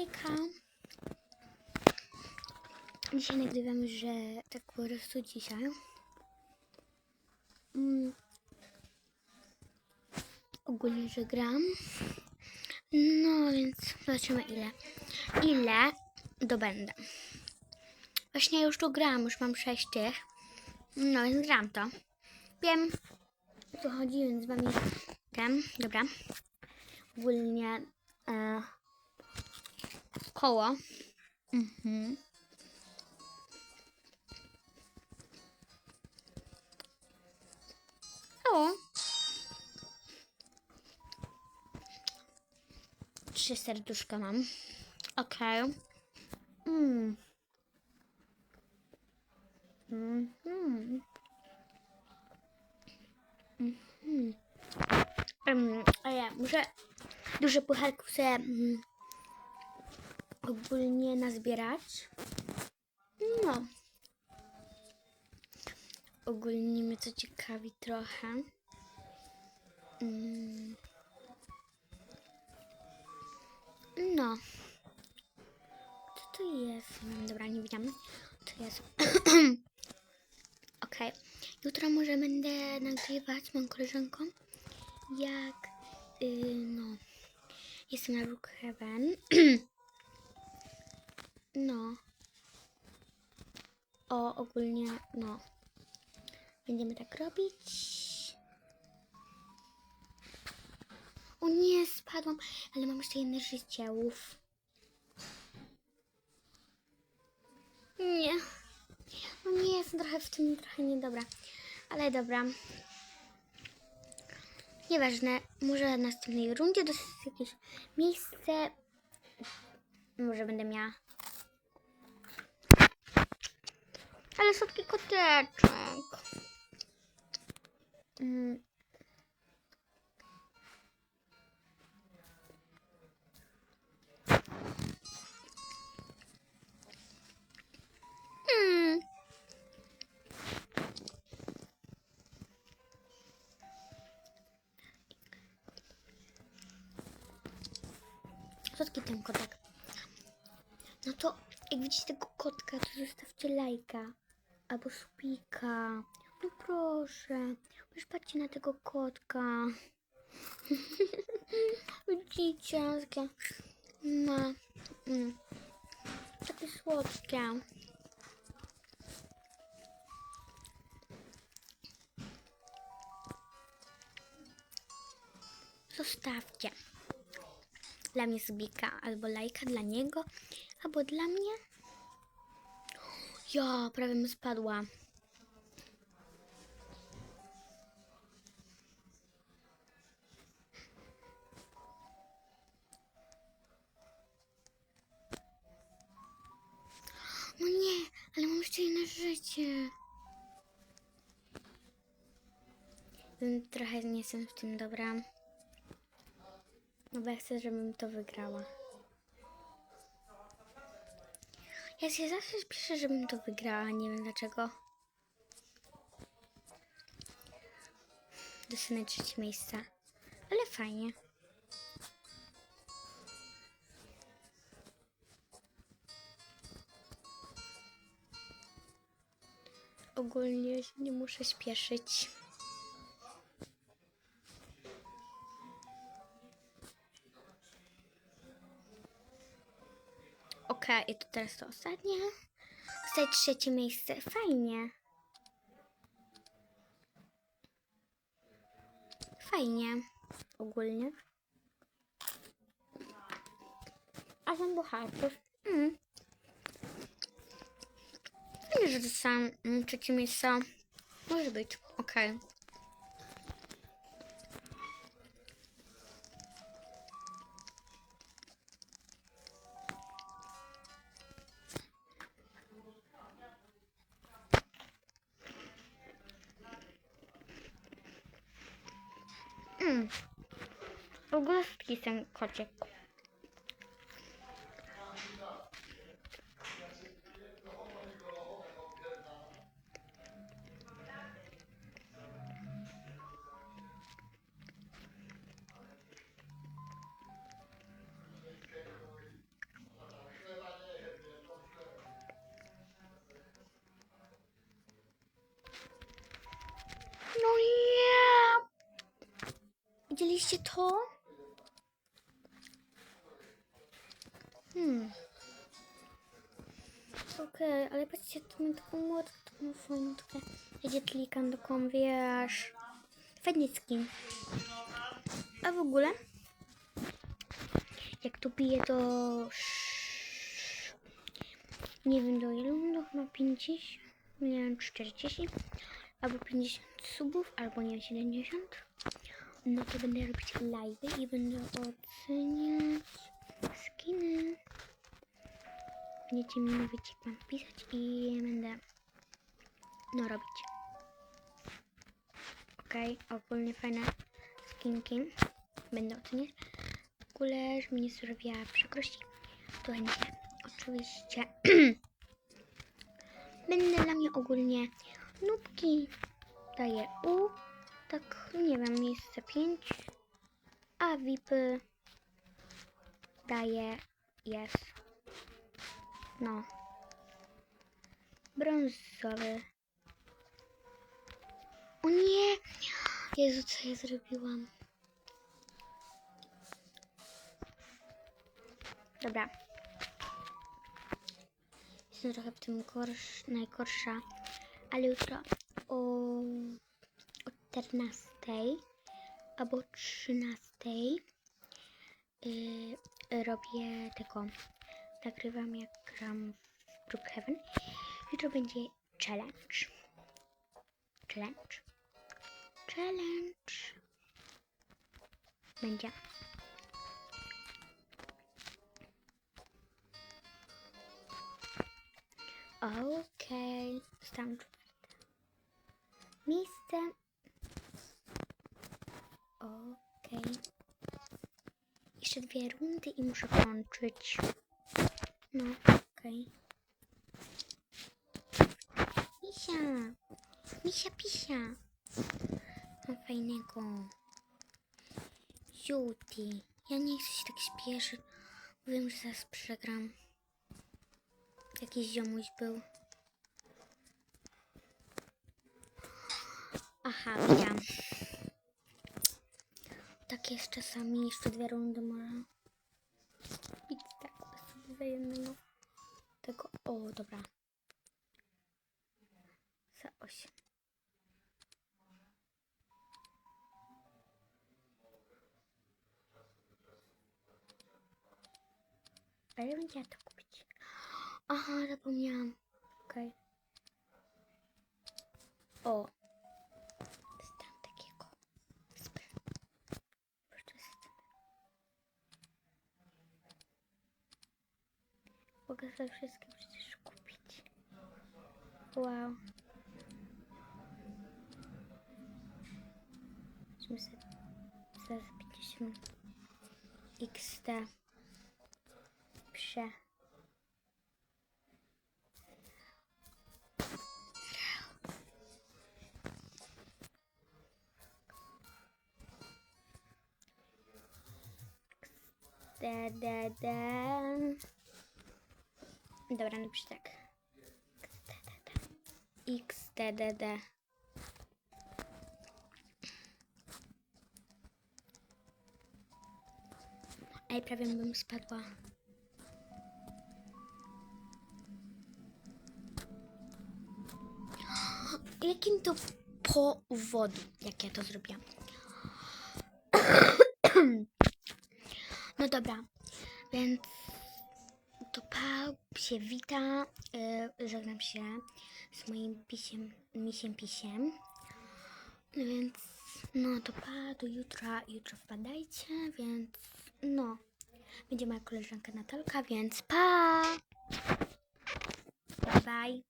Hejka. Dzisiaj nagrywam, że tak po prostu dzisiaj. Mm. Ogólnie, że gram. No więc zobaczymy ile. Ile dobędę. Właśnie już tu gram, już mam 6 tych. No więc gram to. Wiem o co chodzi, więc wami ten. Dobra. Ogólnie e, koło. Mhm. O. Trzy serduszka mam. Okej. Mm. Mhm. Mhm. Em, a ja muszę dużo pucharków sobie mm, ogólnie nazbierać. No. Ogólnie mnie to ciekawi trochę. Mm. No. Co to jest? Mm, Dobra, nie widziałam. To jest. Okej. Jutro może będę nagrywać moją koleżanką. Jak. y, no. Jestem na Brookhaven. no. O, ogólnie, no. Będziemy tak robić. O nie, spadłam, ale mam jeszcze jedno życie. Uf. Nie. No nie, jestem trochę w tym trochę niedobra. Ale dobra. Nieważne, może w następnej rundzie dostać jakieś miejsce. Może będę miała. Ale słodki koteczek. Mm. Mm. Słodki ten kotek. No to jak widzicie tego kotka, to zostawcie lajka. Albo supika. No proszę. Już patrzcie na tego kotka. Dzieciąskie. No. Mm. Takie słodkie. Zostawcie. Dla mnie subika albo lajka dla niego, albo dla mnie. Ja, prawie mi spadła. No nie, ale mam jeszcze jedno życie. Trochę nie jestem w tym dobra. No bo ja chcę, żebym to wygrała. Ja się zawsze piszę, żebym to wygrała, nie wiem dlaczego. Dostanę trzecie miejsce. Ale fajnie. Ogólnie nie muszę śpieszyć. Okej, i to teraz to ostatnie. Zostaje trzecie miejsce. Fajnie. Fajnie. Ogólnie. A ten bohater. Mm. Fajnie, że dostałam mm, trzecie miejsce. Może być. Okej. Mm. nasıl gitsem kaçacak. No yeah. Widzieliście to? Hmm. Okej, ale patrzcie, tu mam taką fajną, taką. Jedzie klikam taką, wiesz. Fajny skin. A w ogóle, jak tu piję, to nie wiem do ilu, no chyba 50, nie wiem, 40, albo 50 subów, albo nie wiem, 70. No to będę robić live i będę oceniać skiny. Będziecie mi mówić, jak mam pisać i będę no robić. Okej, ogólnie fajne skinki. Będę oceniać. W ogóle, że mnie nie sprawiła przykrości, to będzie oczywiście będę dla mnie ogólnie nubki daję U, tak nie wiem, miejsce 5, a VIPy daje jest no brązowy. O nie! Jezu, co ja zrobiłam? Dobra. Jestem trochę w tym gorsz, najgorsza, ale jutro o, o 14 albo 13 yy, robię tego. Nagrywam jak gram w Brookhaven. Jutro będzie challenge. Challenge. Challenge. Będzie. Okej. Zostałam czwarta. Miejsce. Okej. Jeszcze dwie rundy i muszę kończyć. No, okej. Misia! Misia pisia! Mam fajnego. Juti. Ja nie chcę się tak śpieszyć. Wiem, że zaraz przegram. Jakiś ziomuś był. Aha, widziałam. Tak jest czasami. Jeszcze dwie rundy może. I tak sobie wzajemnego tego. O, dobra. Za 8. A ja chciała to kupić. Aha, zapomniałam. Okej. O. Sobie wszystkie przecież kupić. Wow. Musimy sobie zaraz 50 XT. Prze. Da, da, da. Dobra, napisz tak. XDDD. Ej, prawie bym spadła. Jakim to powodu, jak ja to zrobiłam? No dobra, więc pa się wita. Yy, żegnam się z moim pisiem, misiem pisiem. No więc, no to pa, do jutra. Jutro wpadajcie, więc no. Będzie moja koleżanka Natalka, więc pa! Bye bye.